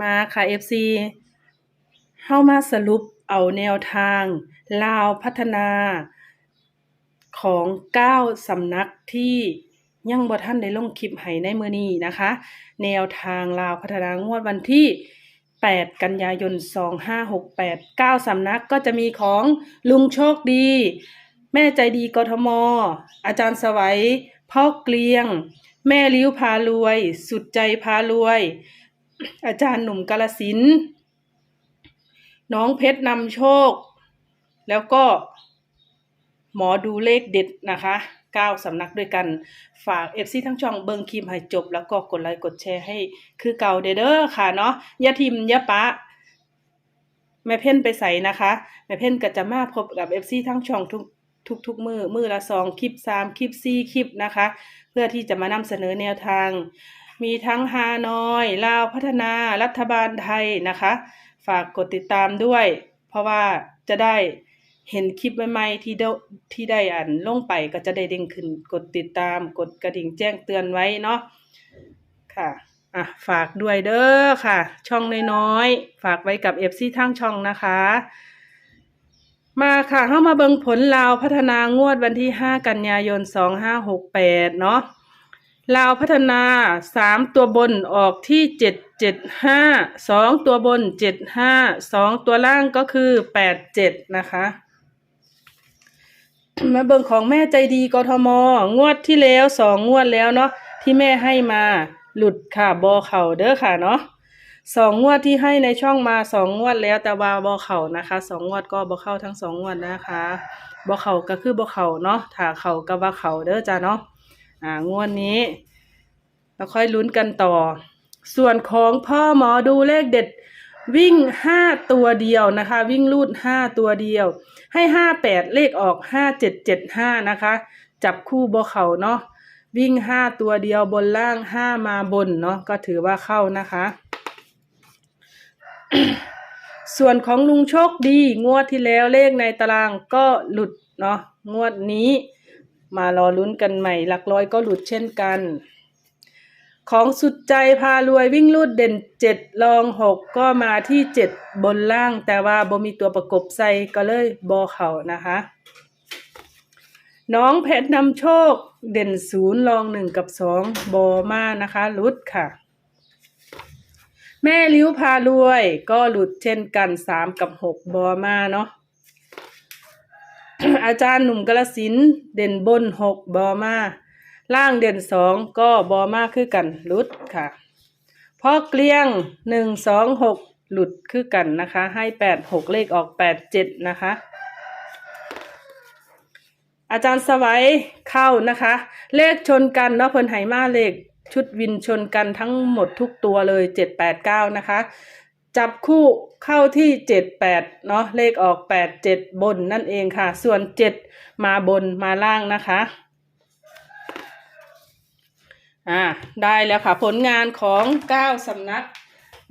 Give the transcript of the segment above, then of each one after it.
มาค่ะ FC เข้ามาสรุปเอาแนวทาง ลาวพัฒนา ของ9สำนักที่ยังบ่ท่านได้ลงคลิปให้ในมื้อนี้นะคะ แนวทางลาวพัฒนางวดวันที่ 8 กันยายน 2568 9สำนักก็จะมีของลุงโชคดี แม่ใจดีกทม อาจารย์สวัยพ่อเกลียง แม่ลิ้วพารวย สุดใจพารวย อาจารย์หนุ่มกาลสิน น้องเพชรนำโชค แล้วก็หมอดูเลขเด็ดนะคะ9สำนักด้วยกันฝาก FC ทั้งช่องเบิงคลิปให้จบ แล้วก็กดไลค์กดแชร์ให้ คือเก่าเด้อค่ะเนาะย่าทิมย่าปะ แม่เพ่นไปใส่นะคะ แม่เพ่นก็จะมาพบกับ FC ทั้งช่องทุกทุกทุกมือมือละสองคลิปสามคลิปสี่คลิปนะคะ เพื่อที่จะมานำเสนอแนวทาง มีทั้งฮานอยลาวพัฒนารัฐบาลไทยนะคะ ฝากกดติดตามด้วย เพราะว่าจะได้เห็นคลิปใหม่ๆที่ได้ที่ได้อ่านลงไปก็จะได้เด้งขึ้นกดติดตามกดกระดิ่งแจ้งเตือนไว้เนาะค่ะอะฝากด้วยเด้อค่ะ ช่องน้อยๆฝากไว้กับเอฟซีทางช่องนะคะ มาค่ะเข้ามาเบิงผลลาวพัฒนางวดวันที่ 5 กันยายน 2568 เนาะ ลาวพัฒนาสามตัวบนออกที่เจ็ดเจ็ดห้าสองตัวบนเจ็ดห้าสองตัวล่างก็คือแปดเจ็ดนะคะมาเบิ่งของแม่ใจดีกทม งวดที่แล้วสองงวดแล้วเนาะที่แม่ให้มาหลุดค่ะบอเข่าเด้อค่ะเนาะสองงวดที่ให้ในช่องมาสองงวดแล้วแต่ว่าบอเข่านะคะสองงวดก็บอเข้าทั้งสองงวดนะคะบอเข่าก็คือบอเข่าเนาะถ้าเข่าก็ว่าเข่าเด้อจ้าเนาะ อ่างวดนี้เราค่อยลุ้นกันต่อ ส่วนของพ่อหมอดูเลขเด็ดวิ่งห้าตัวเดียวนะคะ วิ่งลูดห้าตัวเดียว ให้ห้าแปดเลขออกห้าเจ็ดเจ็ดห้านะคะ จับคู่บเขาเนาะวิ่งห้าตัวเดียวบนล่างห้ามาบนเนาะก็ถือว่าเข้านะคะ ส่วนของลุงโชคดี งวดที่แล้วเลขในตารางก็หลุดเนาะงวดนี้ มารอลุ้นกันใหม่ หลักร้อยก็หลุดเช่นกัน ของสุดใจพารวยวิ่งลูดเด่นเจ็ดลองหกก็มาที่เจ็ดบนล่าง แต่ว่าบ่มีตัวประกบใส่ก็เลยบอเขานะคะ น้องเพชรนำโชคเด่นศูนย์ลองหนึ่งกับสองบอมานะคะลุดค่ะแม่ลิ้วพารวยก็หลุดเช่นกันสามกับหกบอมาเนาะ อาจารย์หนุ่มกระสินเด่นบนหกบอมาล่างเด่นสองก็บอมาคือกันหลุดค่ะพอเกลี้ยงหนึ่งสองหกหลุดคือกันนะคะ ให้แปดหกเลขออกแปดเจ็ดนะคะ อาจารย์สวัยเข้านะคะ เลขชนกันเนาะเพิ่นไหมาเลขชุดวินชนกันทั้งหมดทุกตัวเลยเจ็ดแปดเก้านะคะ จับคู่เข้าที่เจ็ดแปดเนาะเลขออกแปดเจ็ดบนนั่นเองค่ะ ส่วนเจ็ดมาบนมาล่างนะคะอ่าได้แล้วค่ะ ผลงานของเก้าสำนัก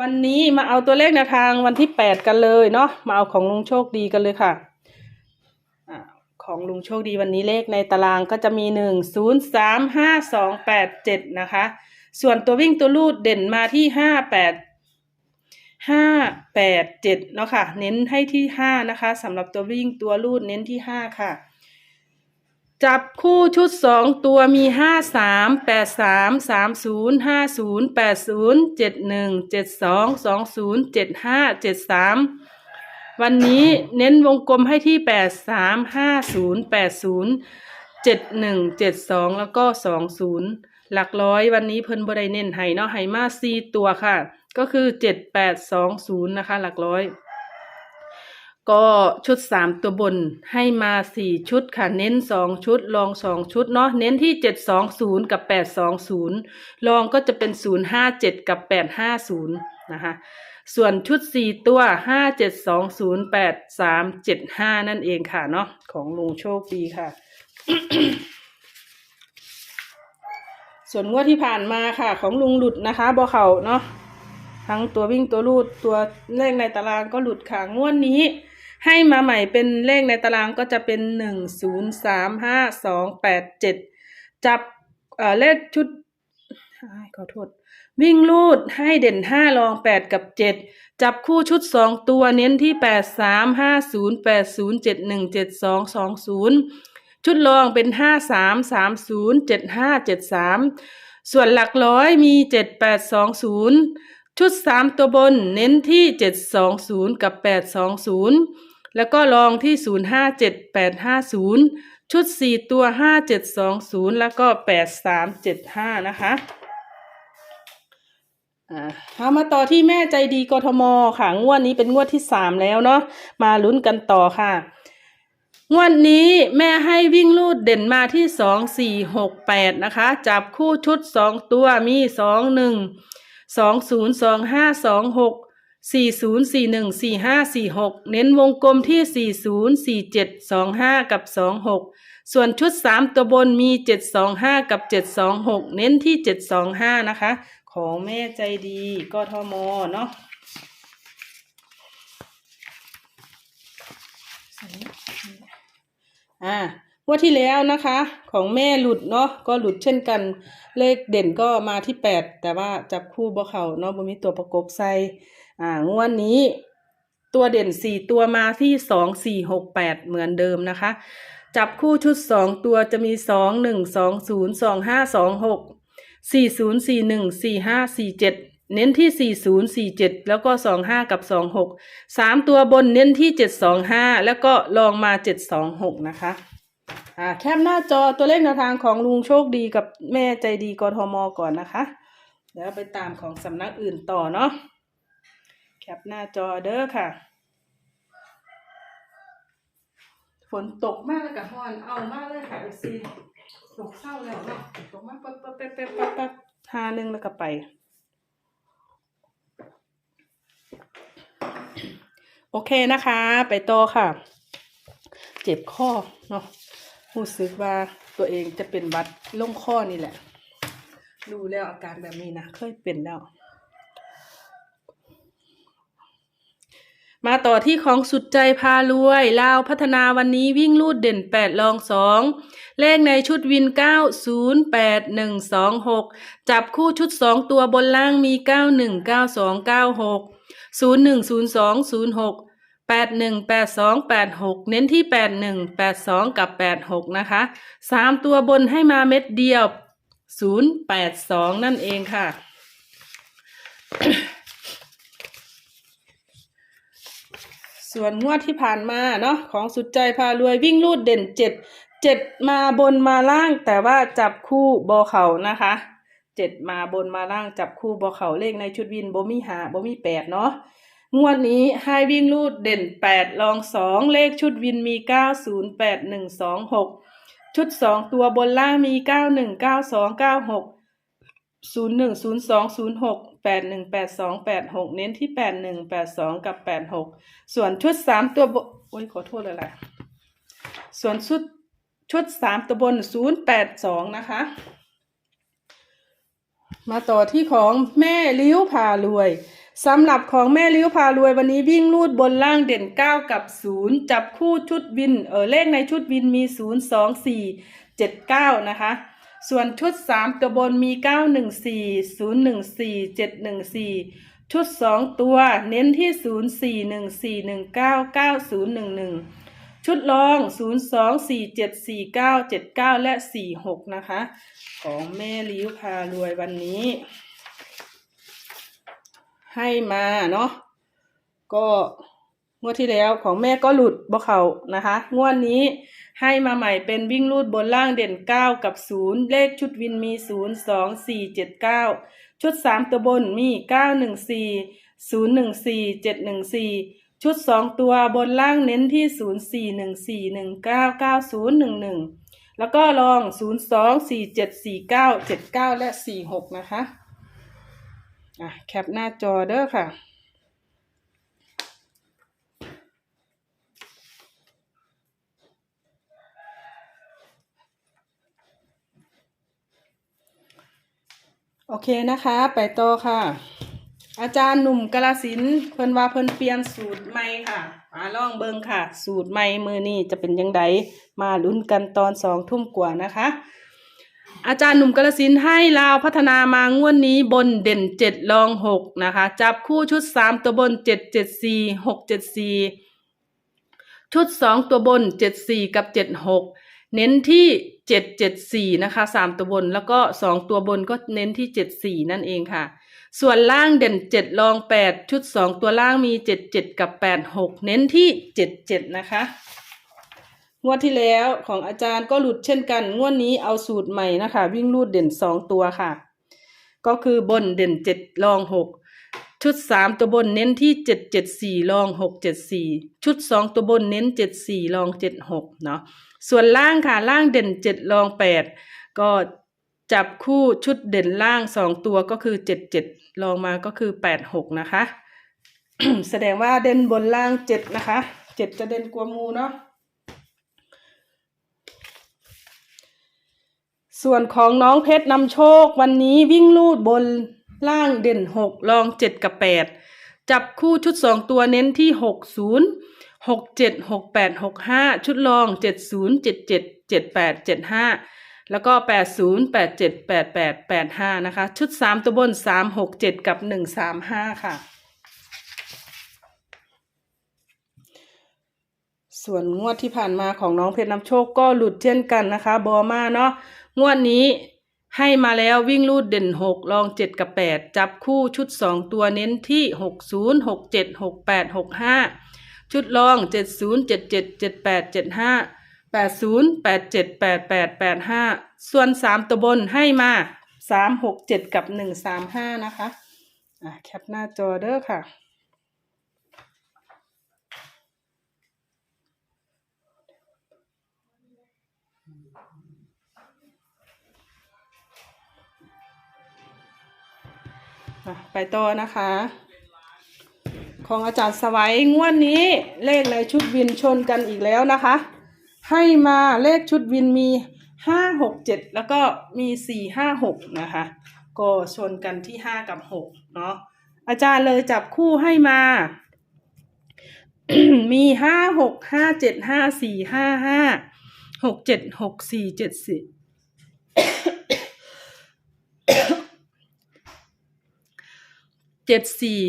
วันนี้มาเอาตัวเลขแนวทางวันที่แปดกันเลยเนาะมาเอาของลุงโชคดีกันเลยค่ะอ่าของลุงโชคดีวันนี้เลขในตารางก็จะมีหนึ่งศูนย์สามห้าสองแปดเจ็ดนะคะ ส่วนตัววิ่งตัวลูดเด่นมาที่ห้าแปด ห้าแปดเจ็ดเนาะค่ะ เน้นให้ที่ห้านะคะสำหรับตัววิ่งตัวลูดเน้นที่ห้าค่ะ จับคู่ชุดสองตัวมีห้าสามแปดสามสามศูนย์ห้าศูนย์แปดศูนย์เจ็ดหนึ่งเจ็ดสองสองศูนย์เจ็ดห้าเจ็ดสามวันนี้เน้นวงกลมให้ที่แปดสามห้าศูนย์แปดศูนย์เจ็ดหนึ่งเจ็ดสองแล้วก็สองศูนย์หลักร้อยวันนี้เพิ่นบได้เน้นให้เนาะให้มาสี่ตัวค่ะ ก็คือเจ็ดแปดสองศูนย์นะคะ หลักร้อย ก็ชุดสามตัวบนให้มาสี่ชุดค่ะ เน้นสองชุด ลองสองชุดเนาะเน้นที่เจ็ดสองศูนย์กับแปดสองศูนย์ลองก็จะเป็นศูนย์ห้าเจ็ดกับแปดห้าศูนย์นะคะส่วนชุดสี่ตัวห้าเจ็ดสองศูนย์แปดสามเจ็ดห้านั่นเองค่ะเนาะของลุงโชคดีค่ะ ส่วนงวดที่ผ่านมาค่ะ ของลุงหลุดนะคะบอเขาเนาะ ทั้งตัววิ่งตัวรูดตัวเลขในตารางก็หลุดค่ะงวดนี้ ให้มาใหม่เป็นเลขในตารางก็จะเป็นหนึ่งศูนย์สามห้าสองแปดเจ็ดจับเอ่อเลขชุดขอโทษวิ่งลูดให้เด่นห้ารองแปดกับเจ็ดจับคู่ชุดสองตัวเน้นที่แปดสามห้าศูนย์แปดศูนย์เจ็ดหนึ่งเจ็ดสองสองศูนย์ชุดรองเป็นห้าสามสามศูนย์เจ็ดห้าเจ็ดสามส่วนหลักร้อยมีเจ็ดแปดสองศูนย์ ชุดสามตัวบนเน้นที่เจ็ดสองศูนย์กับแปดสองศูนย์แล้วก็รองที่ศูนย์ห้าเจ็ดแปดห้าศูนย์ชุดสี่ตัวห้าเจ็ดสองศูนย์แล้วก็แปดสามเจ็ดห้านะคะอ่าเอามาต่อที่แม่ใจดีกทมค่ะ งวดนี้เป็นงวดที่สามแล้วเนาะมาลุ้นกันต่อค่ะ งวดนี้แม่ให้วิ่งลูดเด่นมาที่สองสี่หกแปดนะคะ จับคู่ชุดสองตัวมีสองหนึ่ง สองศูนย์สองห้าสองหกสี่ศูนย์สี่หนึ่งสี่ห้าสี่หกเน้นวงกลมที่สี่ศูนย์สี่เจ็ดสองห้ากับสองหกส่วนชุดสามตัวบนมีเจ็ดสองห้ากับเจ็ดสองหกเน้นที่เจ็ดสองห้านะคะ ของแม่ใจดีกทมเนาะอ่า วดที่แล้วนะคะ ของแม่หลุดเนาะก็หลุดเช่นกัน เลขเด่นก็มาที่แปดแต่ว่าจับคู่บ่เขาเนาะบ่มีตัวประกบใส่อ่างวดนี้ ตัวเด่นสี่ตัวมาที่สองสี่หกแปดเหมือนเดิมนะคะ จับคู่ชุดสองตัวจะมีสองหนึ่งสองศูนย์สองห้าสองหกสี่ศูนย์สี่หนึ่งสี่ห้าสี่เจ็ดเน้นที่สี่ศูนย์สี่เจ็ดแล้วก็สองห้ากับสองหกสามตัวบนเน้นที่เจ็ดสองห้าแล้วก็ลองมาเจ็ดสองหกนะคะ อ่าแคปหน้าจอตัวเลขแนวทางของลุงโชคดีกับแม่ใจดีกทมก่อนนะคะ เดี๋ยวไปตามของสำนักอื่นต่อเนาะแคปหน้าจอเด้อค่ะ ฝนตกมากเลยกับฮอนเอามากเลยค่ะเอซีตกเศร้าแล้วเนาะตกมากปั๊บปั๊บปั๊บปั๊บปั๊บหาหนึ่งแล้วก็ไป โอเคนะคะ ไปโตค่ะ เจ็บข้อเนาะ รู้สึกว่าตัวเองจะเป็นวัดลงข้อนี่แหละ ดูแล้วอาการแบบนี้นะเคยเป็นแล้ว มาต่อที่ของสุดใจพารวยลาวพัฒนาวันนี้วิ่งลูดเด่น 8 ลอง 2 เลขในชุดวิน 9 0 8 1 2 6 จับคู่ชุด 2 ตัวบนล่างมี 9 1 9 2 9 6 0 1 0 2 0 6 แปดหนึ่งแปดสองแปดหกเน้นที่แปดหนึ่งแปดสองกับแปดหกนะคะสามตัวบนให้มาเม็ดเดียวศูนย์แปดสองนั่นเองค่ะ ส่วนงวดที่ผ่านมาเนาะของสุดใจพารวยวิ่งลูดเด่นเจ็ดเจ็ดมาบนมาล่างแต่ว่าจับคู่บอเขานะคะเจ็ดมาบนมาล่างจับคู่บอเขาเลขในชุดวินโบมีหาโบมีแปดเนาะ งวดนี้ให้วิ่งลูดเด่นแปดลองสองเลขชุดวินมีเก้าศูนย์แปดหนึ่งสองหกชุดสองตัวบนล่างมีเก้าหนึ่งเก้าสองเก้าหกศูนย์หนึ่งศูนย์สองศูนย์หกแปดหนึ่งแปดสองแปดหกเน้นที่แปดหนึ่งแปดสองกับแปดหกส่วนชุดสามตัวบนโอ้ยขอโทษเลยล่ะ ส่วนชุดชุดสามตัวบนศูนย์แปดสองนะคะ มาต่อที่ของแม่ลิ้วพารวย สำหรับของแม่ลิ้วพารวยวันนี้วิ่งลูดบนล่างเด่นเก้ากับศูนย์จับคู่ชุดวินเออเลขในชุดวินมีศูนย์สองสี่เจ็ดเก้านะคะ ส่วนชุดสามตัวบนมีเก้าหนึ่งสี่ศูนย์หนึ่งสี่เจ็ดหนึ่งสี่ชุดสองตัวเน้นที่ศูนย์สี่หนึ่งสี่หนึ่งเก้าเก้าศูนย์หนึ่งหนึ่งชุดรองศูนย์สองสี่เจ็ดสี่เก้าเจ็ดเก้าและสี่หกนะคะ ของแม่ลิ้วพารวยวันนี้ ให้มาเนาะก็งวดที่แล้วของแม่ก็หลุดบ่เขานะคะ งวดนี้ให้มาใหม่เป็นวิ่งลูดบนล่างเด่นเก้ากับศูนย์เลขชุดวินมีศูนย์สองสี่เจ็ดเก้าชุดสามตัวบนมีเก้าหนึ่งสี่ศูนย์หนึ่งสี่เจ็ดหนึ่งสี่ชุดสองตัวบนล่างเน้นที่ศูนย์สี่หนึ่งสี่หนึ่งเก้าเก้าศูนย์หนึ่งหนึ่งแล้วก็ลองศูนย์สองสี่เจ็ดสี่เก้าเจ็ดเก้าและสี่หกนะคะ อะแคปหน้าจอเด้อค่ะ โอเคนะคะ ไปต่อค่ะ อาจารย์หนุ่มกาลสินเพิ่นว่าเพิ่นเปลี่ยนสูตรใหม่ค่ะมาลองเบิงค่ะ สูตรใหม่มือนี้จะเป็นยังไงมาลุ้นกันตอนสองทุ่มกว่านะคะ อาจารย์หนุ่มกาลสินให้ลาวพัฒนามางวดนี้บนเด่นเจ็ดรองหกนะคะ จับคู่ชุดสามตัวบนเจ็ดเจ็ดสี่หกเจ็ดสี่ชุดสองตัวบนเจ็ดสี่กับเจ็ดหกเน้นที่เจ็ดเจ็ดสี่นะคะสามตัวบนแล้วก็สองตัวบนก็เน้นที่เจ็ดสี่นั่นเองค่ะ ส่วนล่างเด่นเจ็ดรองแปดชุดสองตัวล่างมีเจ็ดเจ็ดกับแปดหกเน้นที่เจ็ดเจ็ดนะคะ งวดที่แล้วของอาจารย์ก็หลุดเช่นกัน งวดนี้เอาสูตรใหม่นะคะ วิ่งรูดเด่นสองตัวค่ะ ก็คือบนเด่นเจ็ดรองหกชุดสามตัวบนเน้นที่เจ็ดเจ็ดสี่รองหกเจ็ดสี่ชุดสองตัวบนเน้นเจ็ดสี่รองเจ็ดหกเนาะส่วนล่างค่ะล่างเด่นเจ็ดรองแปดก็จับคู่ชุดเด่นล่างสองตัวก็คือเจ็ดเจ็ดรองมาก็คือแปดหกนะคะ แสดงว่าเด่นบนล่างเจ็ดนะคะเจ็ดจะเด่นกว่ามูเนาะ ส่วนของน้องเพชรนำโชควันนี้วิ่งลูดบนล่างเด่นหกรองเจ็ดกับแปดจับคู่ชุดสองตัวเน้นที่หกศูนย์หกเจ็ดหกแปดหกห้าชุดรองเจ็ดศูนย์เจ็ดเจ็ดเจ็ดแปดเจ็ดห้าแล้วก็แปดศูนย์แปดเจ็ดแปดแปดแปดห้านะคะ ชุดสามตัวบนสามหกเจ็ดกับหนึ่งสามห้าค่ะ ส่วนงวดที่ผ่านมาของน้องเพชรนำโชคก็หลุดเช่นกันนะคะ บอมาเนาะ งวดนี้ให้มาแล้ววิ่งลูดเด่นหกลองเจ็ดกับแปดจับคู่ชุดสองตัวเน้นที่หกศูนย์หกเจ็ดหกแปดหกห้าชุดลองเจ็ดศูนย์เจ็ดเจ็ดเจ็ดแปดเจ็ดห้าแปดศูนย์แปดเจ็ดแปดแปดแปดห้าส่วนสามตัวบนให้มาสามหกเจ็ดกับหนึ่งสามห้านะคะ อะแคปหน้าจอเด้อค่ะ ไปต่อนะคะ ของอาจารย์สวัยงวดนี้เลขในชุดวินชนกันอีกแล้วนะคะ ให้มาเลขชุดวินมีห้าหกเจ็ดแล้วก็มีสี่ห้าหกนะคะ ก็ชนกันที่ห้ากับหกเนาะอาจารย์เลยจับคู่ให้มา มีห้าหกห้าเจ็ดห้าสี่ห้าห้าหกเจ็ดหกสี่เจ็ดสี่ จ็ดสี่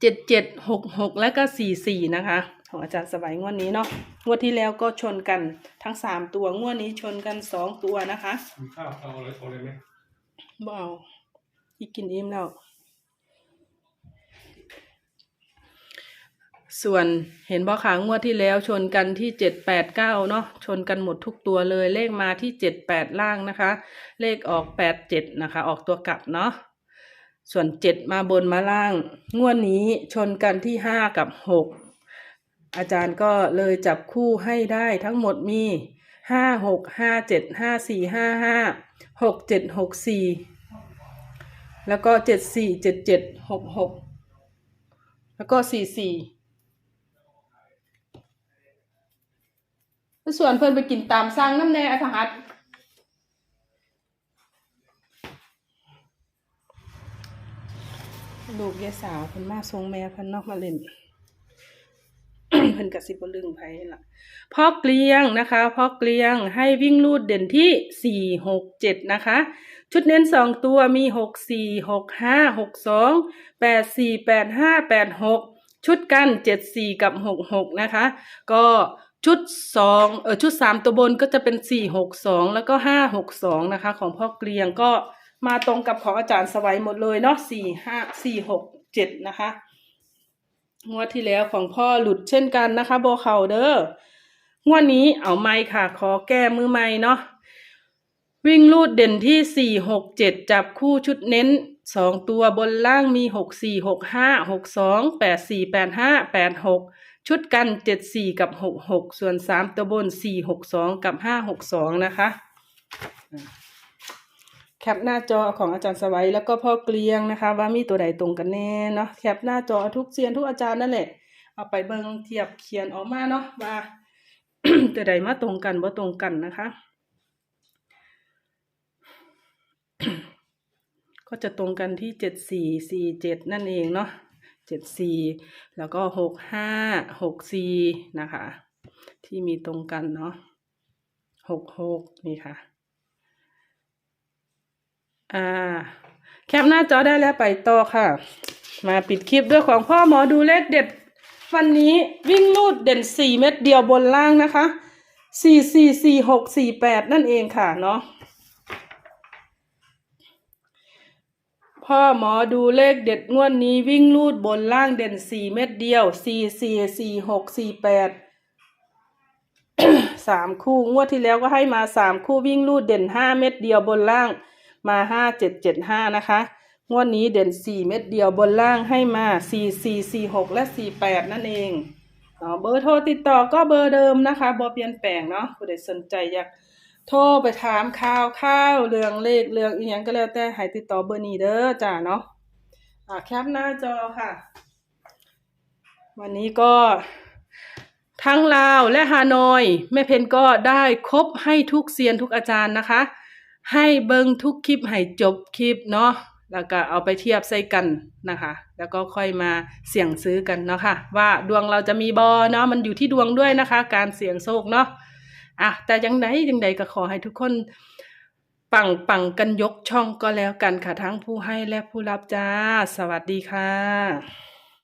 เจ็ดเจ็ดหกหกและก็สี่สี่นะคะ ของอาจารย์สบายงวดนี้เนาะงวดที่แล้วก็ชนกันทั้งสามตัวงวดนี้ชนกันสองตัวนะคะมีข้าวเอาอะไรเอาอะไรไหมบ่เอาอีกกินอิ่มแล้วส่วนเห็นบ่ขางวดที่แล้วชนกันที่เจ็ดแปดเก้าเนาะชนกันหมดทุกตัวเลยเลขมาที่เจ็ดแปดล่างนะคะ เลขออกแปดเจ็ดนะคะ ออกตัวกลับเนาะ ส่วนเจ็ดมาบนมาล่าง งวดนี้ชนกันที่ห้ากับหกอาจารย์ก็เลยจับคู่ให้ได้ทั้งหมดมีห้าหกห้าเจ็ดห้าสี่ห้าห้าหกเจ็ดหกสี่แล้วก็เจ็ดสี่เจ็ดเจ็ดหกหกแล้วก็สี่สี่ส่วนเพิ่อนไปกินตามสั่งน้ำแน่อัธหัส ลูกยายสาวเพิ่นมาทรงแม่เพิ่นนอกมาเล่นเพิ่นกระซิบบลึงไผล่ะพ่อเกลียงนะคะพ่อเกลียงให้วิ่งลูดเด่นที่สี่หกเจ็ดนะคะ ชุดเน้นสองตัวมีหกสี่หกห้าหกสองแปดสี่แปดห้าแปดหกชุดกันเจ็ดสี่กับหกหกนะคะ ก็ชุดสองเออชุดสามตัวบนก็จะเป็นสี่หกสองแล้วก็ห้าหกสองนะคะ ของพ่อเกลียงก็ มาตรงกับของอาจารย์สวัยหมดเลยเนาะสี่ห้าสี่หกเจ็ดนะคะงวดที่แล้วของพ่อหลุดเช่นกันนะคะโบเขาเด้องวดนี้เอาไม้ค่ะ ขอแก้มือไม้เนาะวิ่งลูดเด่นที่สี่หกเจ็ดจับคู่ชุดเน้นสองตัวบนล่างมีหกสี่หกห้าหกสองแปดสี่แปดห้าแปดหกชุดกันเจ็ดสี่กับหกหกส่วนสามตัวบนสี่หกสองกับห้าหกสองนะคะ แคปหน้าจอของอาจารย์สวัยแล้วก็พ่อเกลียงนะคะ ว่ามีตัวใดตรงกันแน่เนาะแคปหน้าจอทุกเซียนทุกอาจารย์นั่นแหละ เอาไปเบิงเทียบเขียนออกมาเนาะว่าตัวใดมาตรงกันบ่ตรงกันนะคะ ก็จะตรงกันที่เจ็ดสี่สี่เจ็ดนั่นเองเนาะเจ็ดสี่แล้วก็หกห้าหกสี่นะคะ ที่มีตรงกันเนาะหกหกนี่ค่ะ อ่า แคปหน้าจอได้แล้วไปต่อค่ะ มาปิดคลิปด้วยของพ่อหมอดูเลขเด็ด วันนี้วิ่งลูดเด่นสี่เม็ดเดียวบนล่างนะคะสี่สี่สี่หกสี่แปดนั่นเองค่ะเนาะพ่อหมอดูเลขเด็ดงวดนี้วิ่งลูดบนล่างเด่นสี่เม็ดเดียวสี่สี่สี่หกสี่แปดสามคู่งวดที่แล้วก็ให้มาสามคู่วิ่งลูดเด่นห้าเม็ดเดียวบนล่าง มาห้าเจ็ดเจ็ดห้านะคะงวดนี้เด่นสี่เม็ดเดียวบนล่างให้มาสี่สี่สี่หกและสี่แปดนั่นเองเบอร์โทรติดต่อก็เบอร์เดิมนะคะบ่เปลี่ยนแปลงเนาะผู้ใดสนใจอยากโทรไปถามข่าวข้าวเรื่องเลขเรื่องอีหยังก็แล้วแต่ให้ติดต่อเบอร์นี้เด้อจ้าเนาะอ่าแคปหน้าจอค่ะ วันนี้ก็ทั้งลาวและฮานอยแม่เพนก็ได้ครบให้ทุกเซียนทุกอาจารย์นะคะ ให้เบิงทุกคลิปให้จบคลิปเนาะแล้วก็เอาไปเทียบใส่กันนะคะ แล้วก็ค่อยมาเสี่ยงซื้อกันเนาะค่ะ ว่าดวงเราจะมีบอเนาะมันอยู่ที่ดวงด้วยนะคะ การเสี่ยงโชคเนาะอะแต่ยังไงยังไงก็ขอให้ทุกคนปังปังกันยกช่องก็แล้วกันค่ะทั้งผู้ให้และผู้รับจ้า สวัสดีค่ะ